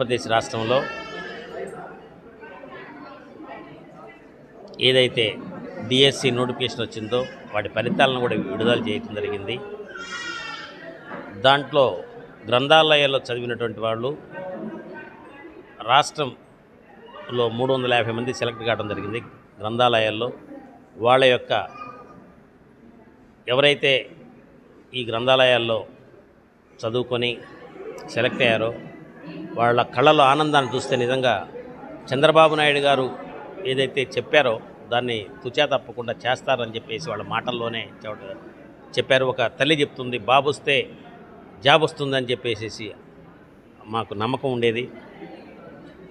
ఆంధ్రప్రదేశ్ రాష్ట్రంలో ఏదైతే DSC notification వచ్చిందో వాటి ఫలితాలను కూడా విడుదల చేయడం జరిగింది. దాంట్లో గ్రంథాలయాల్లో చదివినటువంటి వాళ్ళు రాష్ట్రంలో మూడు వందల యాభై మంది సెలెక్ట్ కావడం జరిగింది గ్రంథాలయాల్లో. వాళ్ళ యొక్క ఎవరైతే ఈ గ్రంథాలయాల్లో చదువుకొని సెలెక్ట్ అయ్యారో వాళ్ళ కళ్ళలో ఆనందాన్ని చూస్తే నిజంగా చంద్రబాబు నాయుడు గారు ఏదైతే చెప్పారో దాన్ని తుచా తప్పకుండా చేస్తారని చెప్పేసి వాళ్ళ మాటల్లోనే చెప్పారు. ఒక తల్లి చెప్తుంది బాబు వస్తే జాబ్ వస్తుందని చెప్పేసి మాకు నమ్మకం ఉండేది.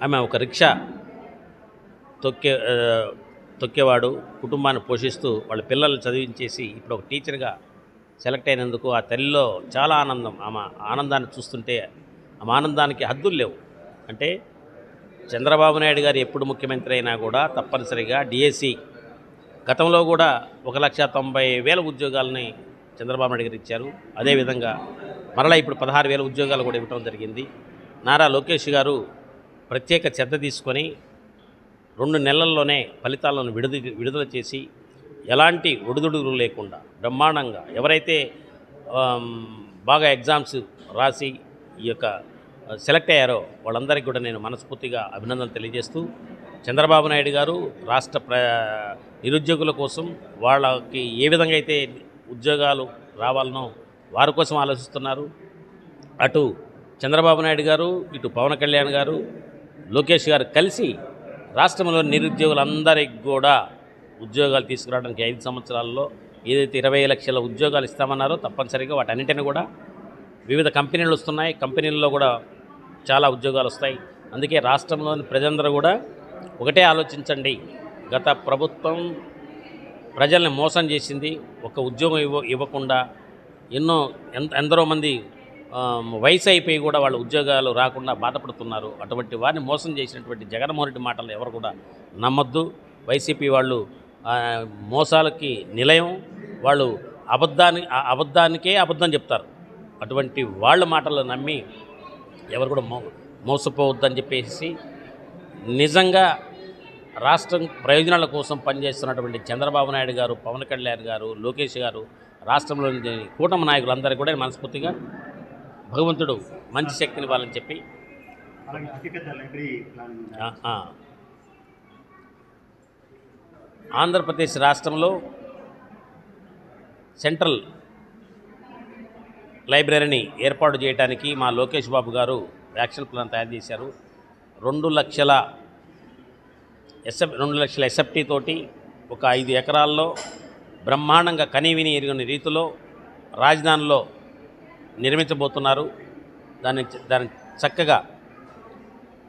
ఆమె ఒక రిక్షా తొక్కే తొక్కేవాడు కుటుంబాన్ని పోషిస్తూ వాళ్ళ పిల్లల్ని చదివించేసి ఇప్పుడు ఒక టీచర్గా సెలెక్ట్ అయినందుకు ఆ తల్లిలో చాలా ఆనందం. ఆమె ఆనందాన్ని చూస్తుంటే ఆనందానికి హద్దులు లేవు. అంటే చంద్రబాబు నాయుడు గారు ఎప్పుడు ముఖ్యమంత్రి అయినా కూడా తప్పనిసరిగా డిఎస్సి గతంలో కూడా ఒక లక్ష తొంభై వేల ఉద్యోగాలని చంద్రబాబు నాయుడు గారు ఇచ్చారు. అదేవిధంగా మరలా ఇప్పుడు పదహారు వేల ఉద్యోగాలు కూడా ఇవ్వడం జరిగింది. నారా లోకేష్ గారు ప్రత్యేక శ్రద్ధ తీసుకొని రెండు నెలల్లోనే ఫలితాలను విడుదల విడుదల చేసి ఎలాంటి ఒడిదుడుగులు లేకుండా బ్రహ్మాండంగా ఎవరైతే బాగా ఎగ్జామ్స్ రాసి ఈ యొక్క సెలెక్ట్ అయ్యారో వాళ్ళందరికీ కూడా నేను మనస్ఫూర్తిగా అభినందనలు తెలియజేస్తూ చంద్రబాబు నాయుడు గారు రాష్ట్ర ప్ర నిరుద్యోగుల కోసం వాళ్ళకి ఏ విధంగా అయితే ఉద్యోగాలు రావాలనో వారి కోసం ఆలోచిస్తున్నారు. అటు చంద్రబాబు నాయుడు గారు ఇటు పవన్ కళ్యాణ్ గారు లోకేష్ గారు కలిసి రాష్ట్రంలో నిరుద్యోగులందరికీ కూడా ఉద్యోగాలు తీసుకురావడానికి ఐదు సంవత్సరాల్లో ఏదైతే ఇరవై లక్షల ఉద్యోగాలు ఇస్తామన్నారో తప్పనిసరిగా వాటన్నిటిని కూడా వివిధ కంపెనీలు వస్తున్నాయి. కంపెనీల్లో కూడా చాలా ఉద్యోగాలు వస్తాయి. అందుకే రాష్ట్రంలోని ప్రజలందరూ కూడా ఒకటే ఆలోచించండి. గత ప్రభుత్వం ప్రజల్ని మోసం చేసింది. ఒక ఉద్యోగం ఇవ్వ ఇవ్వకుండా ఎన్నో ఎంత ఎందరో మంది వయసు అయిపోయి కూడా వాళ్ళ ఉద్యోగాలు రాకుండా బాధపడుతున్నారు. అటువంటి వారిని మోసం చేసినటువంటి జగన్మోహన్ రెడ్డి మాటలు ఎవరు కూడా నమ్మొద్దు. వైసీపీ వాళ్ళు మోసాలకి నిలయం. వాళ్ళు అబద్ధాన్ని ఆ అబద్ధానికే అబద్ధం చెప్తారు. అటువంటి వాళ్ళ మాటలు నమ్మి ఎవరు కూడా మో మోసపోవద్దని చెప్పేసి నిజంగా రాష్ట్రం ప్రయోజనాల కోసం పనిచేస్తున్నటువంటి చంద్రబాబు నాయుడు గారు పవన్ కళ్యాణ్ గారు లోకేష్ గారు రాష్ట్రంలోని కూటమి నాయకులందరికీ కూడా మనస్ఫూర్తిగా భగవంతుడు మంచి శక్తిని ఇవ్వాలని చెప్పి. ఆంధ్రప్రదేశ్ రాష్ట్రంలో సెంట్రల్ లైబ్రరీని ఏర్పాటు చేయడానికి మా లోకేష్ బాబు గారు యాక్షన్ ప్లాన్ తయారు చేశారు. రెండు లక్షల ఎస్ఎఫ్ రెండు లక్షల ఎస్ఎఫ్టీ తోటి ఒక ఐదు ఎకరాల్లో బ్రహ్మాండంగా కనీవిని ఎరుగని రీతిలో రాజధానిలో నిర్మించబోతున్నారు. దాన్ని దాన్ని చక్కగా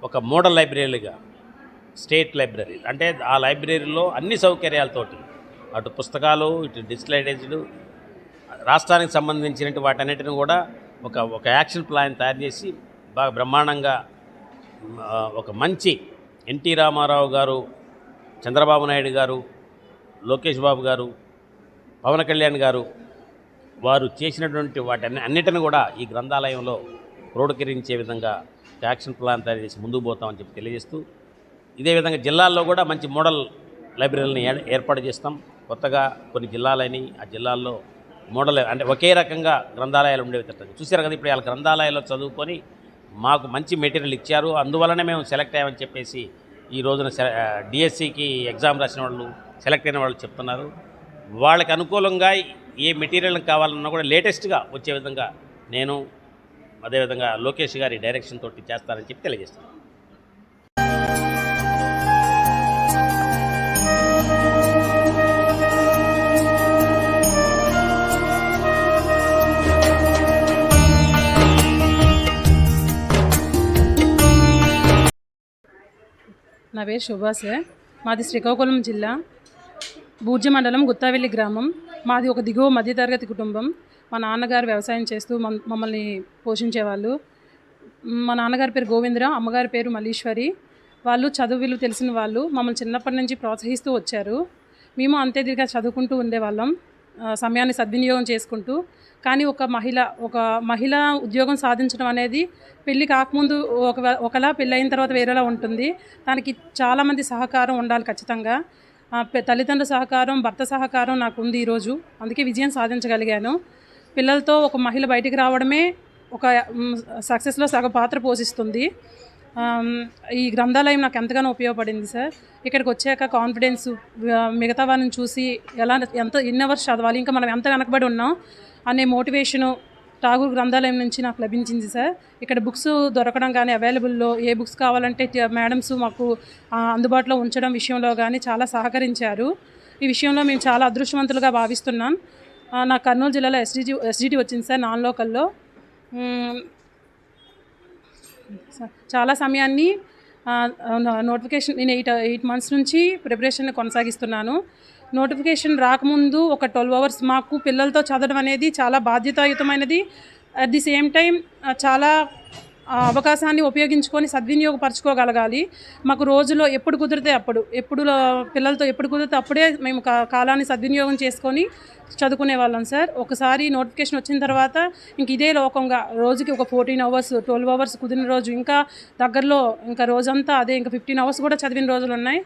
ఒక మోడల్ లైబ్రరీగా స్టేట్ లైబ్రరీ అంటే ఆ లైబ్రరీలో అన్ని సౌకర్యాలతోటి అటు పుస్తకాలు ఇటు డిజిటలైజ్డ్ రాష్ట్రానికి సంబంధించినటువంటి వాటన్నిటిని కూడా ఒక ఒక యాక్షన్ ప్లాన్ తయారు చేసి బాగా బ్రహ్మాండంగా ఒక మంచి ఎన్టీ రామారావు గారు చంద్రబాబు నాయుడు గారు లోకేష్ బాబు గారు పవన్ కళ్యాణ్ గారు వారు చేసినటువంటి వాటి అన్నిటిని కూడా ఈ గ్రంథాలయంలో క్రోడీకరించే విధంగా యాక్షన్ ప్లాన్ తయారు చేసి ముందుకు పోతామని చెప్పి తెలియజేస్తూ ఇదే విధంగా జిల్లాల్లో కూడా మంచి మోడల్ లైబ్రరీలను ఏర్పాటు చేస్తాం. కొత్తగా కొన్ని జిల్లాలని ఆ జిల్లాల్లో మోడల్ అంటే ఒకే రకంగా గ్రంథాలయాలు ఉండేవి చూసారు కదా ఇప్పుడు వాళ్ళ గ్రంథాలయాల్లో చదువుకొని మాకు మంచి మెటీరియల్ ఇచ్చారు. అందువలనే మేము సెలెక్ట్ అయ్యామని చెప్పేసి ఈ రోజున డిఎస్సికి ఎగ్జామ్ రాసిన వాళ్ళు సెలెక్ట్ అయిన వాళ్ళు చెప్తున్నారు. వాళ్ళకి అనుకూలంగా ఏ మెటీరియల్ కావాలన్నా కూడా లేటెస్ట్గా వచ్చే విధంగా నేను అదేవిధంగా లోకేష్ గారి డైరెక్షన్ తోటి చేస్తానని చెప్పి తెలియజేస్తాను నా పేరు శుభాసే. మాది శ్రీకాకుళం జిల్లా. బూర్జ మండలం గుత్తావెల్లి గ్రామం. మాది ఒక దిగువ మధ్యతరగతి కుటుంబం. మా నాన్నగారు వ్యవసాయం చేస్తూ మమ్మల్ని పోషించేవాళ్ళు. మా నాన్నగారి పేరు గోవిందరావు అమ్మగారి పేరు మల్లీశ్వరి. వాళ్ళు చదువులు తెలిసిన వాళ్ళు. మమ్మల్ని చిన్నప్పటి నుంచి ప్రోత్సహిస్తూ వచ్చారు. మేము అంతే దిగా చదువుకుంటూ ఉండేవాళ్ళం. సమయాన్ని సద్వినియోగం చేసుకుంటూ కానీ ఒక మహిళ ఒక మహిళ ఉద్యోగం సాధించడం అనేది పెళ్ళి కాకముందు ఒక ఒకలా పెళ్ళి అయిన తర్వాత వేరేలా ఉంటుంది. దానికి చాలామంది సహకారం ఉండాలి ఖచ్చితంగా. తల్లిదండ్రుల సహకారం భర్త సహకారం నాకు ఉంది ఈరోజు. అందుకే విజయం సాధించగలిగాను. పిల్లలతో ఒక మహిళ బయటికి రావడమే ఒక సక్సెస్లో సగ పాత్ర పోషిస్తుంది. ఈ గ్రంథాలయం నాకు ఎంతగానో ఉపయోగపడింది సార్. ఇక్కడికి వచ్చాక కాన్ఫిడెన్స్ మిగతా వాళ్ళని చూసి ఎలా ఎంత ఎన్ని అవర్స్ చదవాలి ఇంకా మనం ఎంత వెనకబడి ఉన్నాం అనే మోటివేషను ఠాగూర్ గ్రంథాలయం నుంచి నాకు లభించింది సార్. ఇక్కడ బుక్స్ దొరకడం కానీ అవైలబుల్లో ఏ బుక్స్ కావాలంటే మేడమ్స్ మాకు అందుబాటులో ఉంచడం విషయంలో కానీ చాలా సహకరించారు. ఈ విషయంలో మేము చాలా అదృష్టవంతులుగా భావిస్తున్నాం. నా కర్నూలు జిల్లాలో ఎస్డిజి ఎస్డిటి వచ్చింది సార్ నాన్ లోకల్లో. చాలా సమయాన్ని నో- నోటిఫికేషన్ నేను ఎయిట్ ఎయిట్ మంత్స్ నుంచి ప్రిపరేషన్ కొనసాగిస్తున్నాను. నోటిఫికేషన్ రాకముందు ఒక ట్వెల్వ్ అవర్స్ మాకు పిల్లలతో చదవడం అనేది చాలా బాధ్యతాయుతమైనది. అట్ ది సేమ్ టైం చాలా అవకాశాన్ని ఉపయోగించుకొని సద్వినియోగపరచుకోగలగాలి. మాకు రోజులో ఎప్పుడు కుదిరితే అప్పుడు ఎప్పుడు పిల్లలతో ఎప్పుడు కుదిరితే అప్పుడే మేము కాలాన్ని సద్వినియోగం చేసుకొని చదువుకునే వాళ్ళం సార్. ఒకసారి నోటిఫికేషన్ వచ్చిన తర్వాత ఇంక ఇదే లోకంగా రోజుకి ఒక ఫోర్టీన్ అవర్స్ ట్వెల్వ్ అవర్స్ కుదిరిన రోజు ఇంకా దగ్గరలో ఇంకా రోజంతా అదే ఇంకా ఫిఫ్టీన్ అవర్స్ కూడా చదివిన రోజులు ఉన్నాయి.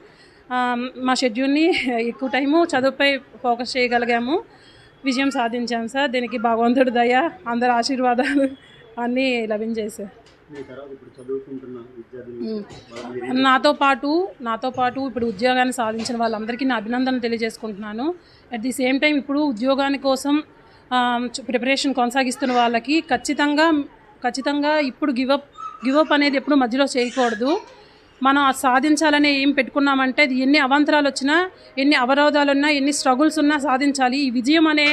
మా షెడ్యూల్ని ఎక్కువ టైము చదువుపై ఫోకస్ చేయగలిగాము. విజయం సాధించాం సార్. దీనికి భగవంతుడి దయ అందరి ఆశీర్వాదాలు అన్నీ లభించాయి సార్. నాతో పాటు నాతో పాటు ఇప్పుడు ఉద్యోగాన్ని సాధించిన వాళ్ళందరికీ నా అభినందనలు తెలియజేసుకుంటున్నాను. అట్ ది సేమ్ టైం ఇప్పుడు ఉద్యోగాని కోసం ప్రిపరేషన్ కొనసాగిస్తున్న వాళ్ళకి ఖచ్చితంగా ఖచ్చితంగా ఇప్పుడు గివప్ గివప్ అనేది ఎప్పుడు మధ్యలో చేయకూడదు. మనం సాధించాలని ఏం పెట్టుకున్నామంటే అది ఎన్ని అవాంతరాలు వచ్చినా ఎన్ని అవరోధాలు ఉన్నా ఎన్ని స్ట్రగుల్స్ ఉన్నా సాధించాలి. ఈ విజయం అనే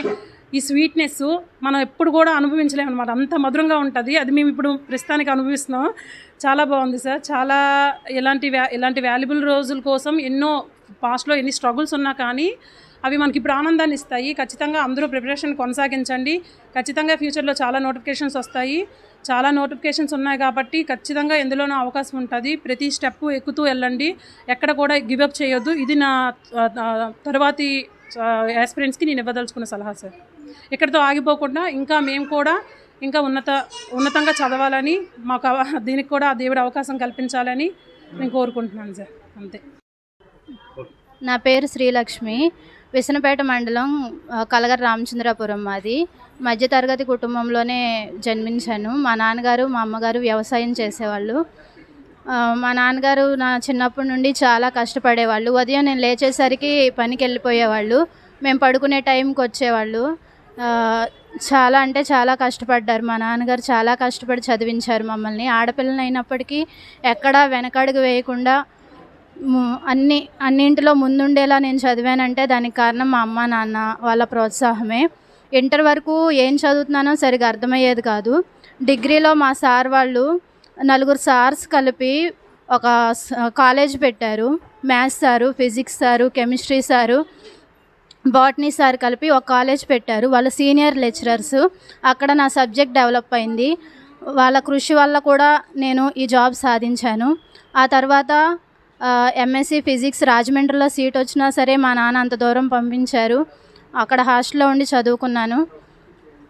ఈ స్వీట్నెస్ మనం ఎప్పుడు కూడా అనుభవించలేము అనమాట అంత మధురంగా ఉంటుంది. అది మేము ఇప్పుడు ప్రస్తుతానికి అనుభవిస్తున్నాం. చాలా బాగుంది సార్. చాలా ఇలాంటి వ్యా ఇలాంటి వాల్యుబుల్ రోజుల కోసం ఎన్నో పాస్ట్లో ఎన్ని స్ట్రగుల్స్ ఉన్నా కానీ అవి మనకి ఇప్పుడు ఆనందాన్ని ఇస్తాయి. ఖచ్చితంగా అందరూ ప్రిపరేషన్ కొనసాగించండి. ఖచ్చితంగా ఫ్యూచర్లో చాలా నోటిఫికేషన్స్ వస్తాయి. చాలా నోటిఫికేషన్స్ ఉన్నాయి కాబట్టి ఖచ్చితంగా ఎందులోనూ అవకాశం ఉంటుంది. ప్రతి స్టెప్ ఎక్కుతూ వెళ్ళండి. ఎక్కడ కూడా గివప్ చేయొద్దు. ఇది నా తర్వాతి తరువాతి యాస్పిరెంట్స్కి నేను ఇవ్వదలుచుకున్న సలహా సార్. ఇక్కడితో ఆగిపోకుండా ఇంకా మేము కూడా ఇంకా ఉన్నత ఉన్నతంగా చదవాలని మాకు దీనికి కూడా ఆ దేవుడు అవకాశం కల్పించాలని నేను కోరుకుంటున్నాను సార్. అంతే. నా పేరు శ్రీలక్ష్మి. విసనపేట మండలం కలగర రామచంద్రాపురం మాది. మధ్యతరగతి కుటుంబంలోనే జన్మించాను. మా నాన్నగారు మా అమ్మగారు వ్యవసాయం చేసేవాళ్ళు. మా నాన్నగారు నా చిన్నప్పటి నుండి చాలా కష్టపడేవాళ్ళు. ఉదయం నేను లేచేసరికి పనికి వెళ్ళిపోయేవాళ్ళు. మేము పడుకునే టైంకి వచ్చేవాళ్ళు. చాలా అంటే చాలా కష్టపడ్డారు. మా నాన్నగారు చాలా కష్టపడి చదివించారు మమ్మల్ని. ఆడపిల్లలు అయినప్పటికీ ఎక్కడా వెనకడుగు వేయకుండా అన్ని అన్నింటిలో ముందుండేలా నేను చదివానంటే దానికి కారణం మా అమ్మ నాన్న వాళ్ళ ప్రోత్సాహమే. ఇంటర్ వరకు ఏం చదువుతున్నానో సరిగా అర్థమయ్యేది కాదు. డిగ్రీలో మా సార్ వాళ్ళు నలుగురు సార్స్ కలిపి ఒక స- కాలేజ్ పెట్టారు. Maths sir physics sir chemistry sir botany sir కలిపి ఒక కాలేజ్ పెట్టారు. వాళ్ళ సీనియర్ లెక్చరర్స్. అక్కడ నా సబ్జెక్ట్ డెవలప్ అయింది. వాళ్ళ కృషి వల్ల కూడా నేను ఈ జాబ్ సాధించాను. ఆ తర్వాత ఎంఎస్సి ఫిజిక్స్ రాజమండ్రిలో సీట్ వచ్చినా సరే మా నాన్న అంత దూరం పంపించారు. అక్కడ హాస్టల్లో ఉండి చదువుకున్నాను.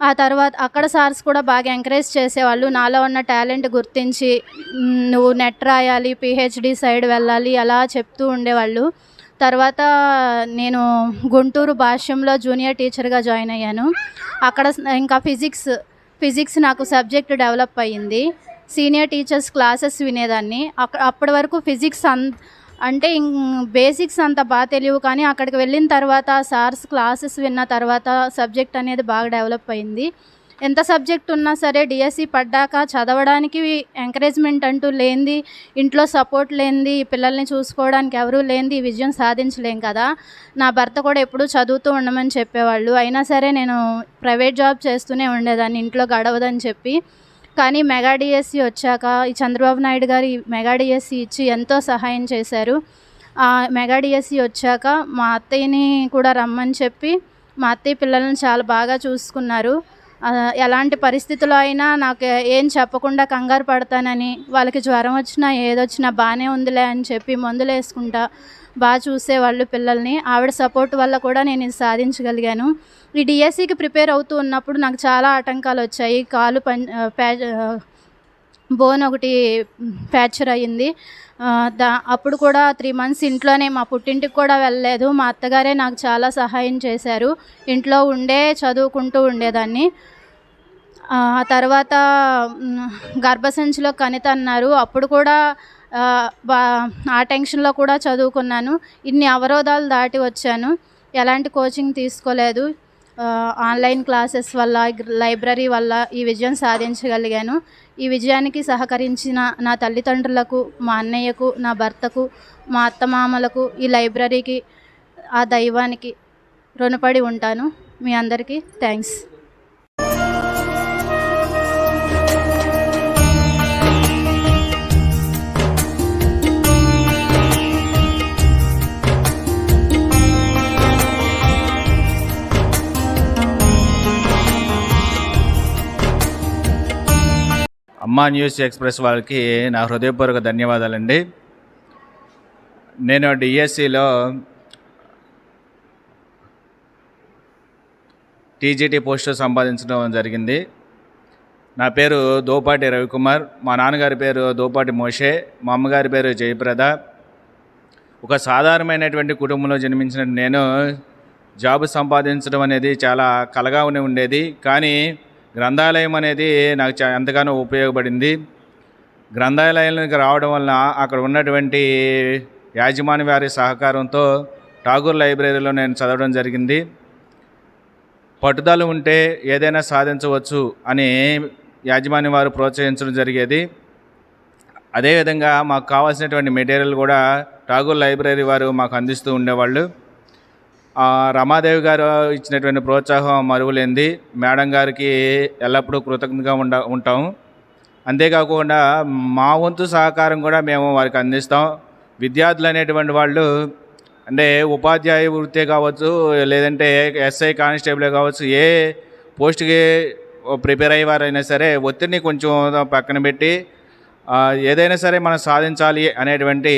ఆ తర్వాత అక్కడ సార్స్ కూడా బాగా ఎంకరేజ్ చేసేవాళ్ళు. నాలో ఉన్న టాలెంట్ గుర్తించి నువ్వు నెట్ రాయాలి పిహెచ్డి సైడ్ వెళ్ళాలి అలా చెప్తూ ఉండేవాళ్ళు. తర్వాత నేను గుంటూరు భాష్యంలో జూనియర్ టీచర్గా జాయిన్ అయ్యాను. అక్కడ ఇంకా ఫిజిక్స్ ఫిజిక్స్ నాకు సబ్జెక్ట్ డెవలప్ అయ్యింది. సీనియర్ టీచర్స్ క్లాసెస్ వినేదాన్ని. అక్కడ అప్పటి వరకు ఫిజిక్స్ అన్ అంటే బేసిక్స్ అంత బాగా తెలియవు కానీ అక్కడికి వెళ్ళిన తర్వాత సార్స్ క్లాసెస్ విన్న తర్వాత సబ్జెక్ట్ అనేది బాగా డెవలప్ అయింది. ఎంత సబ్జెక్ట్ ఉన్నా సరే డిఎస్సి పడ్డాక చదవడానికి ఎంకరేజ్మెంట్ అంటూ లేనిది ఇంట్లో సపోర్ట్ లేనిది పిల్లల్ని చూసుకోవడానికి ఎవరూ లేనిది ఈ విజయం సాధించలేం కదా. నా భర్త కూడా ఎప్పుడూ చదువుతూ ఉండమని చెప్పేవాళ్ళు. అయినా సరే నేను ప్రైవేట్ జాబ్ చేస్తూనే ఉండేదాన్ని. ఇంట్లో గడవదని చెప్పి కానీ మెగా డిఎస్సి వచ్చాక ఈ చంద్రబాబు నాయుడు గారు ఈ మెగా డిఎస్సి ఇచ్చి ఎంతో సహాయం చేశారు. మెగా డిఎస్సి వచ్చాక మా అత్తయ్యని కూడా రమ్మని చెప్పి మా అత్తయ్య పిల్లల్ని చాలా బాగా చూసుకున్నారు. ఎలాంటి పరిస్థితుల్లో అయినా నాకు ఏం చెప్పకుండా కంగారు పడతానని వాళ్ళకి జ్వరం వచ్చినా ఏదొచ్చినా బాగానే ఉందిలే అని చెప్పి మందులు వేసుకుంటా బాగా చూసేవాళ్ళు పిల్లల్ని. ఆవిడ సపోర్ట్ వల్ల కూడా నేను ఇది సాధించగలిగాను. ఈ డిఎస్సికి ప్రిపేర్ అవుతూ ఉన్నప్పుడు నాకు చాలా ఆటంకాలు వచ్చాయి. కాలు పం ప్యా బోన్ ఒకటి ఫ్రాక్చర్ అయ్యింది. దా అప్పుడు కూడా త్రీ మంత్స్ ఇంట్లోనే మా పుట్టింటికి కూడా వెళ్ళలేదు. మా అత్తగారే నాకు చాలా సహాయం చేశారు. ఇంట్లో ఉండే చదువుకుంటూ ఉండేదాన్ని. ఆ తర్వాత గర్భసంచిలో కణిత అన్నారు. అప్పుడు కూడా ఆ, ఆ టెన్షన్లో కూడా చదువుకున్నాను. ఇన్ని అవరోధాలు దాటి వచ్చాను. ఎలాంటి కోచింగ్ తీసుకోలేదు. ఆన్లైన్ క్లాసెస్ వల్ల లైబ్రరీ వల్ల ఈ విజయం సాధించగలిగాను. ఈ విజయానికి సహకరించిన నా తల్లిదండ్రులకు మా అన్నయ్యకు నా భర్తకు మా అత్తమామలకు ఈ లైబ్రరీకి ఆ దైవానికి రుణపడి ఉంటాను. మీ అందరికీ థ్యాంక్స్. అమ్మా న్యూస్ ఎక్స్ప్రెస్ వాళ్ళకి నా హృదయపూర్వక ధన్యవాదాలండి. నేను డిఎస్సిలో టీజీటీ పోస్టు సంపాదించడం జరిగింది. నా పేరు దోపాటి రవికుమార్ మా నాన్నగారి పేరు దోపాటి మోషే మా అమ్మగారి పేరు జయప్రద. ఒక సాధారణమైనటువంటి కుటుంబంలో జన్మించిన నేను జాబ్ సంపాదించడం అనేది చాలా కలగా ఉండేది. కానీ గ్రంథాలయం అనేది నాకు చా ఎంతగానో ఉపయోగపడింది. గ్రంథాలయానికి రావడం వలన అక్కడ ఉన్నటువంటి యాజమాన్య వారి సహకారంతో ఠాగూర్ లైబ్రరీలో నేను చదవడం జరిగింది. పట్టుదల ఉంటే ఏదైనా సాధించవచ్చు అని యాజమాన్య వారు ప్రోత్సహించడం జరిగేది. అదేవిధంగా మాకు కావాల్సినటువంటి మెటీరియల్ కూడా ఠాగూర్ లైబ్రరీ వారు మాకు అందిస్తూ ఉండేవాళ్ళు. రమాదేవి గారు ఇచ్చినటువంటి ప్రోత్సాహం మరువలేంది మేడం గారికి ఎల్లప్పుడూ కృతజ్ఞతగా ఉండ ఉంటాం. అంతేకాకుండా మా వంతు సహకారం కూడా మేము వారికి అందిస్తాం. విద్యార్థులు అనేటువంటి వాళ్ళు అంటే ఉపాధ్యాయ వృత్తే కావచ్చు లేదంటే ఎస్ఐ కానిస్టేబుల్ కావచ్చు ఏ పోస్ట్కి ప్రిపేర్ అయ్యేవారైనా సరే ఒత్తిడిని కొంచెం పక్కన పెట్టి ఏదైనా సరే మనం సాధించాలి అనేటువంటి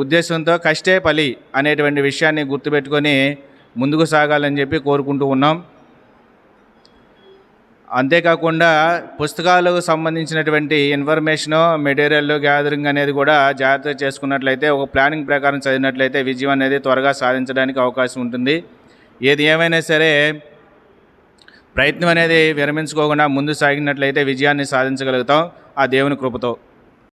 ఉద్దేశంతో కష్టే పలి అనేటువంటి విషయాన్ని గుర్తుపెట్టుకొని ముందుకు సాగాలని చెప్పి కోరుకుంటూ ఉన్నాం. అంతేకాకుండా పుస్తకాలకు సంబంధించినటువంటి ఇన్ఫర్మేషను మెటీరియల్ గ్యాదరింగ్ అనేది కూడా జాగ్రత్త చేసుకున్నట్లయితే ఒక ప్లానింగ్ ప్రకారం చదివినట్లయితే విజయం అనేది త్వరగా సాధించడానికి అవకాశం ఉంటుంది. ఏది ఏమైనా సరే ప్రయత్నం అనేది విరమించుకోకుండా ముందు సాగినట్లయితే విజయాన్ని సాధించగలుగుతాం. ఆ దేవుని కృపతో.